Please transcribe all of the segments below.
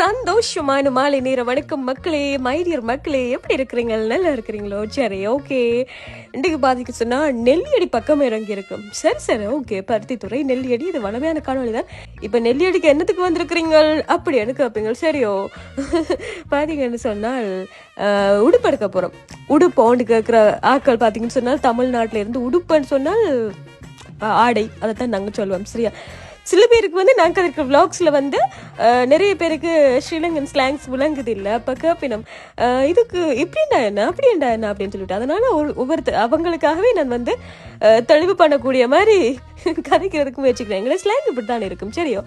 சந்தோஷமான மாலை நேரம். வணக்கம் மக்களே மைடியர் மக்களே எப்படி இருக்கிறீங்க? நல்லா இருக்கிறீங்களோ? சரி ஓகே. இன்றைக்கு பாதிக்க சொன்னா நெல்லியடி பக்கம் இறங்கி இருக்கும் சரி சரி ஓகே. பருத்தித்துறை நெல்லியடி இது வளமையான காணொலி தான். இப்போ நெல்லியடிக்கு என்னத்துக்கு வந்திருக்கிறீங்க அப்படி எனக்கு வைப்பீங்க சரியோ பாத்தீங்கன்னு சொன்னால் ஆஹ், உடுப்பு எடுக்க போறோம். உடுப்பு கேட்குற ஆட்கள் பார்த்தீங்கன்னு சொன்னால் தமிழ்நாட்டில இருந்து உடுப்புன்னு சொன்னால் ஆடை. அதை தான் நாங்கள் சொல்லுவோம். சரியா? சில பேருக்கு வந்து நாங்கள் இருக்கிற விளாக்ஸில் வந்து நிறைய பேருக்கு ஸ்ரீலங்கன் ஸ்லாங்ஸ் விளங்குது இல்லை அப்போ கேப்பினம். இதுக்கு இப்படிண்டா என்ன? அப்படிண்டா என்ன? அப்படின்னு சொல்லிட்டு அதனால் ஒரு ஒவ்வொருத்தர் அவங்களுக்காகவே நான் வந்து தெளிவு பண்ணக்கூடிய மாதிரி கதைக்கிறதுக்கு முயற்சிக்கிறேன். எங்களை ஸ்லாங் இப்படி தான் இருக்கும் சரியோ?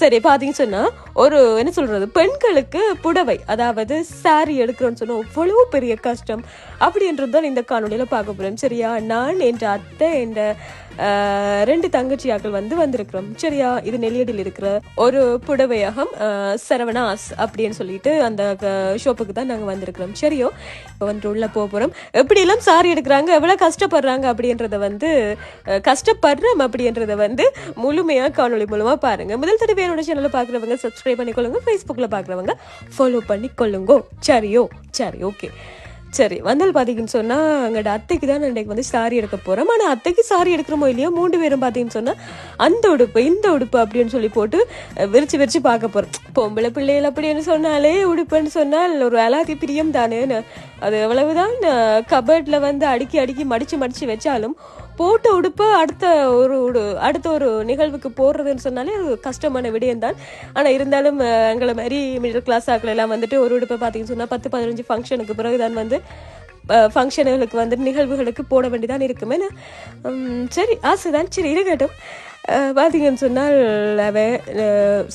சரி பார்த்தீங்கன்னு சொன்னால் ஒரு என்ன சொல்கிறது பெண்களுக்கு புடவை அதாவது சாரி எடுக்கிறோன்னு சொன்னால் அவ்வளோ பெரிய கஷ்டம். அப்படின்றது தான் இந்த காணொலியில் பார்க்க போறோம் சரியா? நான் என்ற அத்தை என்ற ரெண்டு தங்கச்சியாக்கள் வந்து வந்திருக்கிறோம். சரியா? இது நெல்லியடியில் இருக்கிற ஒரு புடவையகம் சரவணாஸ் அப்படின்னு சொல்லிட்டு அந்த ஷோப்புக்கு தான் நாங்கள் வந்திருக்கிறோம். சரியோ? இப்போ வந்து உள்ள போக போறோம். எப்படி எல்லாம் சாரி எடுக்கிறாங்க எவ்வளோ கஷ்டப்படுறாங்க அப்படின்றத வந்து கஷ்டப்படுறோம் அப்படின்றத வந்து முழுமையாக காணொளி மூலமாக பாருங்க. முதல் தடவை என்னோட சேனலை பார்க்குறவங்க சப்ஸ்கிரைப் பண்ணிக்கொள்ளுங்க. ஃபேஸ்புக்கில் பார்க்குறவங்க ஃபாலோ பண்ணிக்கொள்ளுங்க. சரியோ? சரி ஓகே சரி வந்தால் பார்த்தீங்கன்னு சொன்னால் எங்களோட அத்தைக்கு தான் இன்றைக்கு வந்து சாரி எடுக்க போகிறோம் ஆனால் அத்தைக்கு சாரி எடுக்கிறோமோ இல்லையோ மூன்று பேரும் பார்த்தீங்கன்னு சொன்னால் அந்த உடுப்பு இந்த உடுப்பு அப்படின்னு சொல்லி போட்டு விரிச்சு விரிச்சு பார்க்க போகிறோம் பொம்பளை பிள்ளைகள் அப்படின்னு சொன்னாலே உடுப்புன்னு சொன்னால் ஒரு அலாதி பிரியம் தானே அது எவ்வளவுதான் கபர்டில் வந்து அடுக்கி அடுக்கி மடிச்சு மடித்து வச்சாலும் போட்ட உடுப்பு அடுத்த ஒரு உடு அடுத்த ஒரு நிகழ்வுக்கு போடுறதுன்னு சொன்னாலே அது கஷ்டமான விடயம் தான் ஆனால் இருந்தாலும் எங்களை மாதிரி மிடில் கிளாஸ் ஆக்கள் எல்லாம் வந்துட்டு ஒரு உடுப்பை பார்த்தீங்கன்னு சொன்னால் பத்து பதினஞ்சு ஃபங்க்ஷனுக்கு பிறகு தான் வந்து ஃபங்க்ஷனுகளுக்கு வந்து நிகழ்வுகளுக்கு போட வேண்டிதான் இருக்குமே. சரி ஆசைதான். சரி இருக்கட்டும். பார்த்தீங்கன்னு சொன்னால் அவன்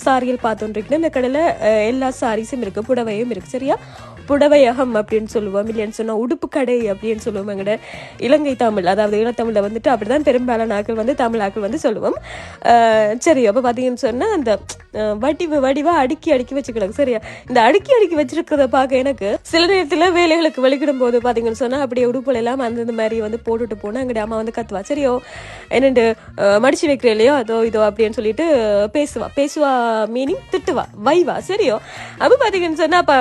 சாரியில் பார்த்துருக்கேன் இந்த கடையில் எல்லா சாரீஸும் இருக்குது புடவையும் இருக்குது சரியா? புடவையகம் அப்படின்னு சொல்லுவோம். இல்லைன்னு சொன்னால் உடுப்பு கடை அப்படின்னு சொல்லுவோம் எங்கட இலங்கை தமிழ். அதாவது ஈழத்தமிழில் வந்துட்டு அப்படிதான் பெரும்பாலான ஆக்கள் வந்து தமிழ் ஆக்கள் வந்து சொல்லுவோம். சரி அப்போ பார்த்தீங்கன்னு சொன்னால் அந்த வடிவ வடிவு வடிவா அடுக்கி அடுக்கி வச்சுக்கலாம் சரியா? இந்த அடுக்கி அடுக்கி வச்சிருக்கிறத பார்க்க எனக்கு சில நேரத்தில் வேலைகளுக்கு வெளிக்கிடும் போது பார்த்தீங்கன்னு சொன்னால் அப்படியே உடுப்புல எல்லாம் அந்தந்த மாதிரி வந்து போட்டுட்டு போனால் எங்கடைய அம்மா வந்து கத்துவா. சரியோ? என்னண்டு மடிச்சு வைக்கிற இல்லையோ? அதோ இதோ அப்படின்னு சொல்லிட்டு பேசுவா. பேசுவா மீனிங் திட்டுவா. வைவா. சரியோ? அப்போ பார்த்தீங்கன்னு சொன்னால் அப்போ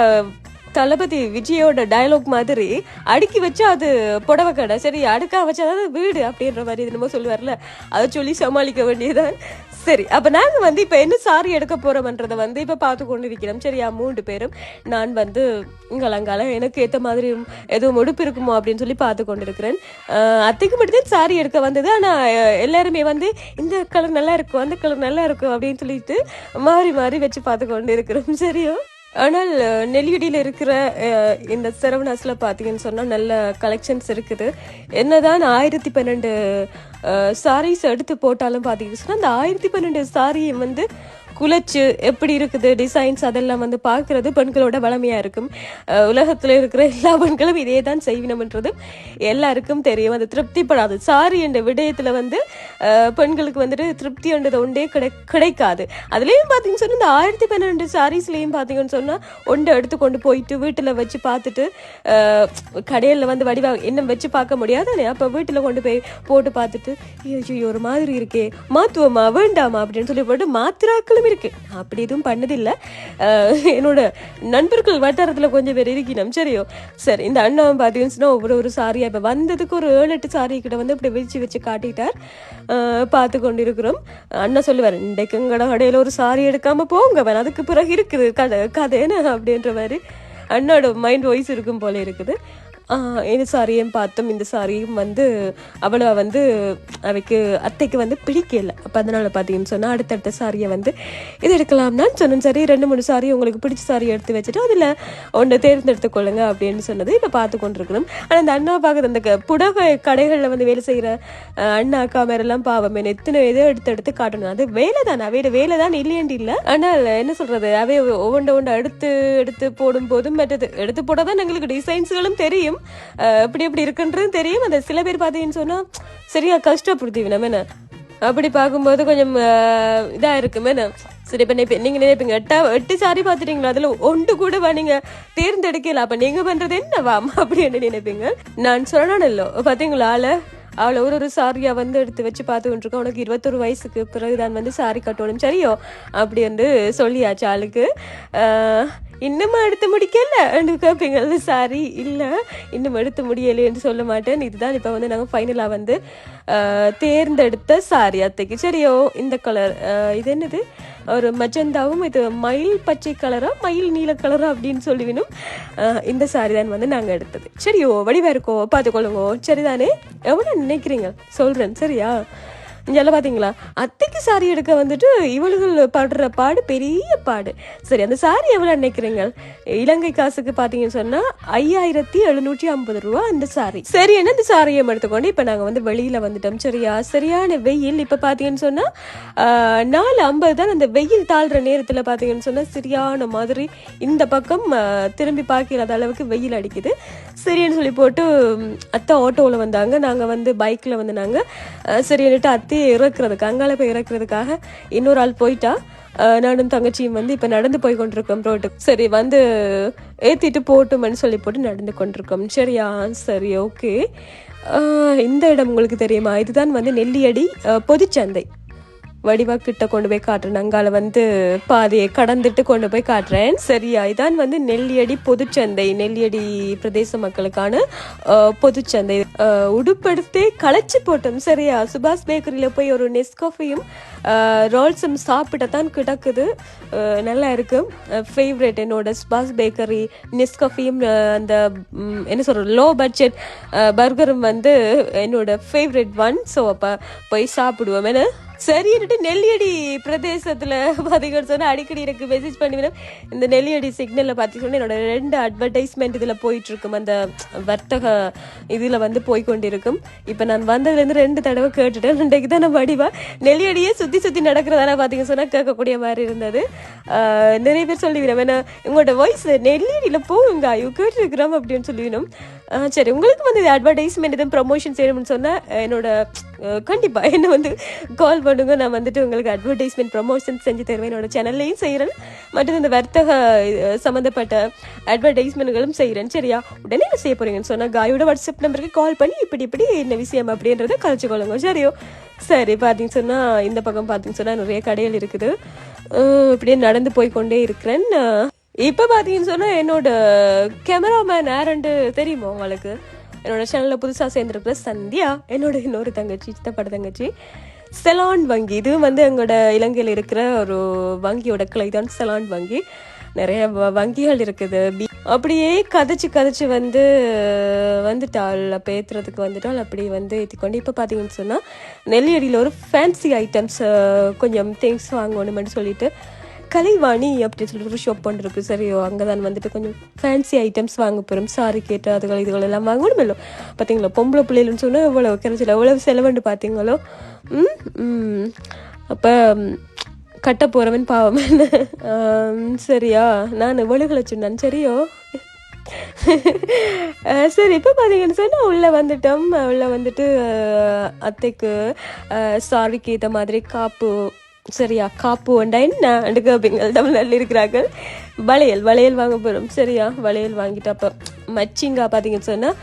தளபதி விஜயோட டயலாக் மாதிரி அடுக்கி வச்சா அது புடவை கடை. சரி அடுக்கா வச்சா வீடு அப்படின்ற மாதிரி என்னமோ சொல்லுவார்ல. அதை சொல்லி சமாளிக்க வேண்டியதான் சரி அப்போ நாங்கள் வந்து இப்போ என்ன சாரி எடுக்க போகிறோம்ன்றதை வந்து இப்போ பார்த்து கொண்டு இருக்கிறோம் சரியா மூன்று பேரும். நான் வந்து இங்கலங்கால எனக்கு ஏற்ற மாதிரி எதுவும் உடுப்பு இருக்குமோ அப்படின்னு சொல்லி பார்த்து கொண்டு இருக்கிறேன் அத்தைக்கு மட்டும்தான் சாரி எடுக்க வந்தது. ஆனால் எல்லாருமே வந்து இந்த கலர் நல்லா இருக்கும் அந்த கலர் நல்லா இருக்கும் அப்படின்னு சொல்லிட்டு மாறி மாறி வச்சு பார்த்து கொண்டு இருக்கிறோம் சரியா? ஆனால் நெல்லியடியில் இருக்கிற இந்த சிரவணாஸில் பார்த்தீங்கன்னு சொன்னால் நல்ல கலெக்ஷன்ஸ் இருக்குது. என்னதான் ஆயிரத்தி பன்னெண்டு சாரீஸ் எடுத்து போட்டாலும் பார்த்தீங்கன்னு சொன்னால் அந்த ஆயிரத்தி பன்னெண்டு சாரியை வந்து குலைச்சு எப்படி இருக்குது டிசைன்ஸ் அதெல்லாம் வந்து பார்க்கறது பெண்களோட வளமையா இருக்கும். உலகத்தில் உலகத்துல இருக்கிற எல்லா பெண்களும் இதே தான் செய்வினம்ன்றது எல்லாருக்கும் தெரியும். அது திருப்திப்படாது. சாரி என்ற விடயத்துல வந்து பெண்களுக்கு வந்துட்டு திருப்தின்றது ஒன்றே கிடை கிடைக்காது. அதுலயும் பார்த்தீங்கன்னு சொன்னால் இந்த ஆயிரத்தி பன்னெண்டு சாரீஸ்லேயும் பார்த்தீங்கன்னு சொன்னா ஒன்றை எடுத்து கொண்டு போயிட்டு வீட்டுல வச்சு பார்த்துட்டு கடையில் கடையில வந்து வடிவா இன்னும் வச்சு பார்க்க முடியாது. அப்போ வீட்டில் கொண்டு போய் போட்டு பார்த்துட்டு ஐயோ ஒரு மாதிரி இருக்கே. மாத்துவோமா? வேண்டாமா? அப்படின்னு சொல்லி போட்டு மாத்திராக்கள் இருக்கு. அப்படி எதுவும் பண்ணதில்லை. என்னோட நண்பர்கள் வட்டாரத்தில் கொஞ்சம் பேர் இருக்கணும். சரியோ? சரி இந்த அண்ணன் பார்த்தீங்கன்னு சொன்னா ஒவ்வொரு ஒரு சாரியாக இப்போ வந்ததுக்கு ஒரு ஏழு எட்டு சாரி கிட்ட வந்து இப்படி விரிச்சு வச்சு காட்டிட்டார். பார்த்து கொண்டு இருக்கிறோம் அண்ணன் சொல்லுவார் இன்றைக்கு எங்கட ஒரு சாரி எடுக்காமல் போங்க வேணா அதுக்கு பிறகு இருக்குது கதை கதைன்னு அப்படின்ற மாதிரி. அண்ணோட மைண்ட் வாய்ஸ் இருக்கும் போல இருக்குது. இந்த சாரியும் பார்த்தோம் இந்த சாரியும் வந்து அவளை வந்து அவைக்கு அத்தைக்கு வந்து பிடிக்கல அப்போ அதனால் பார்த்தீங்கன்னு சொன்னால் அடுத்தடுத்த சாரியை வந்து இது எடுக்கலாம்னா சொன்னேன். சரி ரெண்டு மூணு சாரி உங்களுக்கு பிடிச்ச சாரி எடுத்து வச்சுட்டு அதில் ஒன்று தேர்ந்தெடுத்து கொள்ளுங்க அப்படின்னு சொன்னது இப்போ பார்த்து கொண்டிருக்கணும் ஆனால் இந்த அண்ணா பார்க்குற அந்த க- புடவை கடைகளில் வந்து வேலை செய்கிற அண்ணா அக்கா மேரெல்லாம் பாவம். என்ன எத்தனை இதை எடுத்து எடுத்து காட்டணும். அது வேலை தான் அவையோட வேலை தான் இல்லையண்டி இல்லை. ஆனால் என்ன சொல்கிறது அவை ஒவ்வொன்று ஒன்று எடுத்து எடுத்து போடும் போதும் மற்றது எடுத்து போட தான் எங்களுக்கு டிசைன்ஸ்களும் தெரியும். அஹ் எப்படி எப்படி இருக்குன்றதும் தெரியும். அந்த சில பேர் பார்த்தீங்கன்னு சொன்னா சரியா கஷ்டப்படுத்தி நம்ம என்ன? அப்படி பார்க்கும்போது கொஞ்சம் இதா இருக்குமே சரி இப்ப நீ- நீங்க நினைப்பீங்க எட்டா எட்டு சாரி பாத்துட்டீங்களா அதுல ஒன்று கூட வா நீங்க தேர்ந்தெடுக்கல? அப்ப நீங்க பண்றது என்னவா? அப்படின்னு நினைப்பீங்க? நான் சொல்லணும் பாத்தீங்களா ஆள? அவளை ஒரு ஒரு சாரியாக வந்து எடுத்து வச்சு பார்த்துக்கிட்டு இருக்கோம். உனக்கு இருபத்தொரு வயசுக்கு பிறகுதான் வந்து சாரி கட்டணும். சரியோ? அப்படி வந்து சொல்லியாச்சு ஆளுக்கு. இன்னும் எடுத்து முடிக்கல? கேட்பீங்க சாரி இல்லை இன்னும் எடுத்து முடியலைன்னு சொல்ல மாட்டேன். இதுதான் இப்போ வந்து நாங்கள் ஃபைனலாக வந்து தேர்ந்தெடுத்த சாரி அத்தைக்கு. சரியோ? இந்த கலர் இது என்னது? ஒரு மஜந்தாவும் இது மயில் பச்சை கலரா மயில் நீல கலரா அப்படின்னு சொல்லிவினும் ஆஹ், இந்த சாரி தான் வந்து நாங்கள் எடுத்தது. சரியோ வடிவா இருக்கோ பார்த்துக்கொள்ளுங்கோ. சரிதானே? எவ்வளோ நினைக்கிறீங்க? சொல்கிறேன் சரியா? இங்கெல்லாம் பார்த்தீங்களா அத்தைக்கு சாரி எடுக்க வந்துட்டு இவளுகள் படுற பாடு பெரிய பாடு. சரி அந்த சாரி எவ்வளோ நினைக்கிறீங்க? இலங்கை காசுக்கு பார்த்தீங்கன்னு சொன்னால் ஐயாயிரத்தி எழுநூற்றி ஐம்பது ரூபா அந்த சாரி சரி என்ன இந்த சாரியை எடுத்துக்கொண்டு இப்போ நாங்கள் வந்து வெளியில் வந்துட்டோம். சரியா? சரியான வெயில். இப்போ பார்த்தீங்கன்னு சொன்னால் நாலு ஐம்பது தான் அந்த வெயில் தாழ்கிற நேரத்தில் பார்த்தீங்கன்னு சொன்னால் சரியான மாதிரி இந்த பக்கம் திரும்பி பார்க்காத அளவுக்கு வெயில் அடிக்குது. சரின்னு சொல்லி போட்டு அத்தை ஆட்டோவில் வந்தாங்க. நாங்கள் வந்து பைக்கில் வந்து நாங்கள் சரின்னுட்டு தங்கச்சியை இறக்குறதுக்கு அங்கால போய் இறக்குறதுக்காக இன்னொரு ஆள் போயிட்டா நானும் தங்கச்சியும் வந்து இப்போ நடந்து போய் கொண்டிருக்கோம் ரோட்டுக்கு சரி வந்து ஏற்றிட்டு போட்டுமென்னு சொல்லி போட்டு நடந்து கொண்டிருக்கோம். சரியா சரி ஓகே இந்த இடம் உங்களுக்கு தெரியுமா? இதுதான் வந்து நெல்லியடி பொதுச்சந்தை. வடிவா கிட்ட கொண்டு போய் காட்டுறேன். அங்கால வந்து பாதையை கடந்துட்டு கொண்டு போய் காட்டுறேன். சரியா? இதான் வந்து நெல்லியடி பொதுச்சந்தை நெல்லியடி பிரதேச மக்களுக்கான பொதுச்சந்தை. உடுப்படுத்தி உடுப்படுத்தே களைச்சு போட்டோம். சரியா? சுபாஷ் பேக்கரியில் போய் ஒரு நெஸ்காஃபையும் ரோல்ஸும் சாப்பிடத்தான் கிடக்குது. நல்லா இருக்கு. ஃபேவரட் என்னோட சுபாஷ் பேக்கரி நெஸ்காஃபியும் அந்த என்ன சொல்றது லோ பட்ஜெட் பர்கரும் வந்து என்னோட ஃபேவரட் ஒன் ஸோ அப்போ போய் சாப்பிடுவோம். என்ன? சரின்னுட்டு நெல்லியடி பிரதேசத்தில் பார்த்தீங்கன்னு சொன்னால் அடிக்கடி எனக்கு மெசேஜ் பண்ணிவிடும் இந்த நெல்லியடி சிக்னலில் பார்த்தீங்கன்னா என்னோட ரெண்டு அட்வர்டைஸ்மெண்ட் இதில் போயிட்டுருக்கும். அந்த வர்த்தக இதில் வந்து போய் கொண்டிருக்கும் இப்போ நான் வந்ததுலேருந்து ரெண்டு தடவை கேட்டுட்டேன். இன்றைக்கு தான் நான் வடிவா. நெல்லியடியே சுற்றி சுற்றி நடக்கிறதால பார்த்தீங்க சொன்னால் கேட்கக்கூடிய மாதிரி இருந்தது. நிறைய பேர் சொல்லிவிடும். ஏன்னா உங்களோட வாய்ஸ் நெல்லியடியில் போகுங்க. ஐயோ கேட்டுருக்கிறோம் அப்படின்னு சொல்லிவிடும். சரி உங்களுக்கு வந்து இது அட்வர்டைஸ்மெண்ட் எதுவும் ப்ரமோஷன் செய்யணும்னு சொன்னால் என்னோட கண்டிப்பாக என்ன வந்து கால் பண்ணுங்க. நான் வந்துட்டு உங்களுக்கு அட்வர்டைஸ்மெண்ட் ப்ரொமோஷன் செஞ்சு தருவேன். என்னோட சேனல்லையும் செய்கிறேன் மற்றும் இந்த வர்த்தக சம்மந்தப்பட்ட அட்வர்டைஸ்மெண்ட்களும் செய்கிறேன் சரியா? உடனே என்ன செய்ய போகிறீங்கன்னு சொன்னால் காயோட வாட்ஸ்அப் நம்பருக்கு கால் பண்ணி இப்படி இப்படி என்ன விஷயம் அப்படின்றத கழிச்சுக்கொள்ளுங்க சரியோ? சரி பார்த்தீங்க சொன்னால் இந்த பக்கம் பார்த்தீங்க சொன்னால் நிறைய கடைகள் இருக்குது. இப்படியே நடந்து போய்கொண்டே இருக்கிறேன். இப்போ பார்த்தீங்கன்னு சொன்னா என்னோட கேமராமேன் யாருன்ட்டு தெரியுமா உங்களுக்கு? என்னோட சேனலில் புதுசாக சேர்ந்துருக்குற சந்தியா என்னோட இன்னொரு தங்கச்சி சித்தப்பட தங்கச்சி. செலான் வங்கி இது வந்து எங்களோட இலங்கையில் இருக்கிற ஒரு வங்கியோட கிளை தான் செலான் வங்கி. நிறைய வங்கிகள் இருக்குது. பி- அப்படியே கதைச்சு கதைச்சு வந்து வந்துட்டாள். பேத்துறதுக்கு வந்துட்டாள். அப்படி வந்து ஏற்றிக்கொண்டு இப்போ பார்த்தீங்கன்னு சொன்னால் நெல்லியடியில் ஒரு ஃபேன்சி ஐட்டம்ஸ் கொஞ்சம் திங்ஸ் வாங்கணும்னு சொல்லிட்டு கலைவாணி அப்படின்னு சொல்லிட்டு ஒரு ஷாப் ஒன்று இருக்குது சரியோ அங்கே தான் வந்துட்டு கொஞ்சம் ஃபேன்சி ஐட்டம்ஸ் வாங்க போகிறோம் சாரி கேட்டு அதுகள் இதுகள் எல்லாம் வாங்கணும் இல்லை பார்த்தீங்களா? பொம்பளை பிள்ளைகள்னு சொன்னால் எவ்வளோ கிடைச்சல எவ்வளோ செலவுண்டு பார்த்தீங்களோ? ம் அப்போ கட்ட போகிறவன் பாவம். சரியா? நான் எவ்வளோ சொன்னான். சரியோ? சரி இப்போ பார்த்தீங்கன்னு சொன்னால் உள்ளே வந்துட்டோம். உள்ளே வந்துட்டு அத்தைக்கு சாரிக்கு ஏற்ற மாதிரி காப்பு சரியா காப்பு உண்டா? என்ன? கேப்பீங்க தமிழ்நாட்டில் இருக்கிறார்கள் வளையல் வளையல் வாங்க போகிறோம் சரியா வளையல் வாங்கிட்டு அப்போ மச்சிங்கா பார்த்தீங்கன்னு சொன்னால்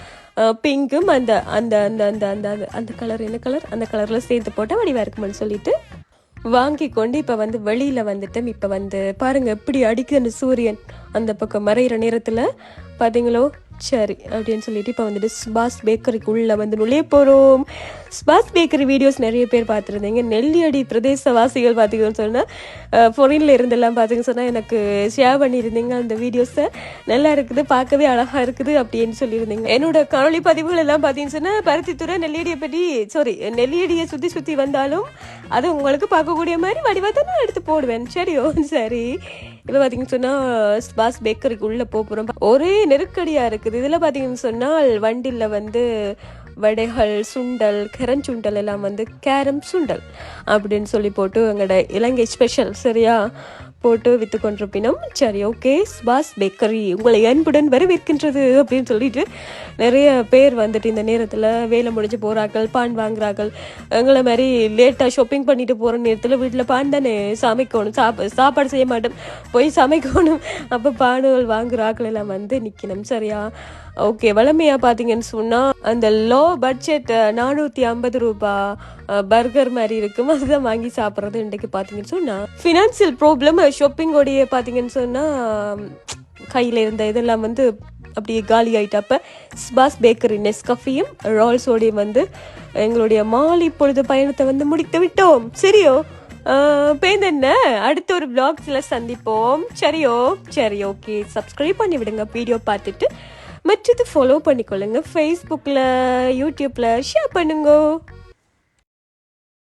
பிங்க்கும் அந்த அந்த அந்த அந்த அந்த அந்த அந்த கலர் என்ன கலர் அந்த கலரில் சேர்த்து போட்டால் வடிவாக இருக்குமான்னு சொல்லிட்டு வாங்கி கொண்டு இப்போ வந்து வெளியில் வந்துட்டோம் இப்போ வந்து பாருங்கள் எப்படி அடிக்குது அந்த சூரியன். அந்த பக்கம் மறையிற நேரத்தில் பார்த்தீங்களோ சரி அப்படின்னு சொல்லிட்டு இப்போ வந்துட்டு சுபாஷ் பேக்கரிக்கு உள்ளே வந்து நுழைய போகிறோம் சுபாஷ் பேக்கரி வீடியோஸ் நிறைய பேர் பார்த்துருந்தீங்க. நெல்லியடி பிரதேசவாசிகள் பார்த்தீங்கன்னு சொன்னால் ஃபொரினில் இருந்தெல்லாம் பார்த்தீங்கன்னு சொன்னால் எனக்கு ஷேர் பண்ணியிருந்தீங்க. அந்த வீடியோஸை நல்லா இருக்குது பார்க்கவே அழகாக இருக்குது அப்படின்னு சொல்லியிருந்தீங்க. என்னோட காணொலி பதிவுகள் எல்லாம் பார்த்தீங்கன்னு சொன்னால் பருத்தித்துறை நெல்லியடியை பற்றி சாரி நெல்லியடியை சுற்றி சுற்றி வந்தாலும் அது உங்களுக்கு பார்க்கக்கூடிய மாதிரி வடிவாக தான் நான் எடுத்து போடுவேன். சரியோ? சரி. இப்போ பார்த்தீங்கன்னு சொன்னால் ஸ்பாஸ் பேக்கரிக்கு உள்ளே போகிறோம் ஒரே நெருக்கடியாக இருக்குது. இதில் பார்த்தீங்கன்னு சொன்னால் வண்டியில் வந்து வடைகள் சுண்டல் கரஞ்சுண்டல் எல்லாம் வந்து கேரம் சுண்டல் அப்படின்னு சொல்லி போட்டு எங்களோட இலங்கை ஸ்பெஷல் சரியா? போட்டு விற்று கொண்டிருப்பினும் சரி ஓகே சுபாஷ் பேக்கரி உங்களை அன்புடன் வரவேற்கின்றது அப்படின்னு சொல்லிட்டு நிறைய பேர் வந்துட்டு இந்த நேரத்தில் வேலை முடிஞ்சு போகிறார்கள் பான் வாங்குறார்கள். எங்களை மாதிரி லேட்டாக ஷாப்பிங் பண்ணிட்டு போகிற நேரத்தில் வீட்டில் பான் தானே சமைக்கணும் சாப்ப சாப்பாடு செய்ய மாட்டோம் போய் சமைக்கணும். அப்போ பானுகள் வாங்குறாக்கள் எல்லாம் வந்து நிற்கணும் சரியா? ஓகே வளமையாக பார்த்தீங்கன்னு சொன்னால் அந்த லோ பட்ஜெட் நானூற்றி ஐம்பது ரூபாய் பர்கர் மாதிரி இருக்கும். அதுதான் வாங்கி சாப்பிட்றது இன்றைக்கு பார்த்தீங்கன்னு சொன்னால் ஃபினான்சியல் ப்ராப்ளம் ஷாப்பிங்கோடைய பார்த்தீங்கன்னு சொன்னால் கையில் இருந்த இதெல்லாம் வந்து அப்படியே காலி ஆயிட்டப்ப ஸ்பாஸ் பேக்கரி நெஸ்கஃபியும் ரால்ஸோடையும் வந்து எங்களுடைய மாலை பொழுது பயணத்தை வந்து முடித்து விட்டோம். சரியோ? பேந்தென்ன அடுத்த ஒரு பிளாக்ஸில் சந்திப்போம். சரியோ? சரி ஓகே. சப்ஸ்கிரைப் பண்ணி விடுங்க. வீடியோ பார்த்துட்டு மற்றது ஃபாலோ பண்ணிக்கொள்ளுங்க. ஃபேஸ்புக்கில் யூடியூப்பில் ஷேர் பண்ணுங்க.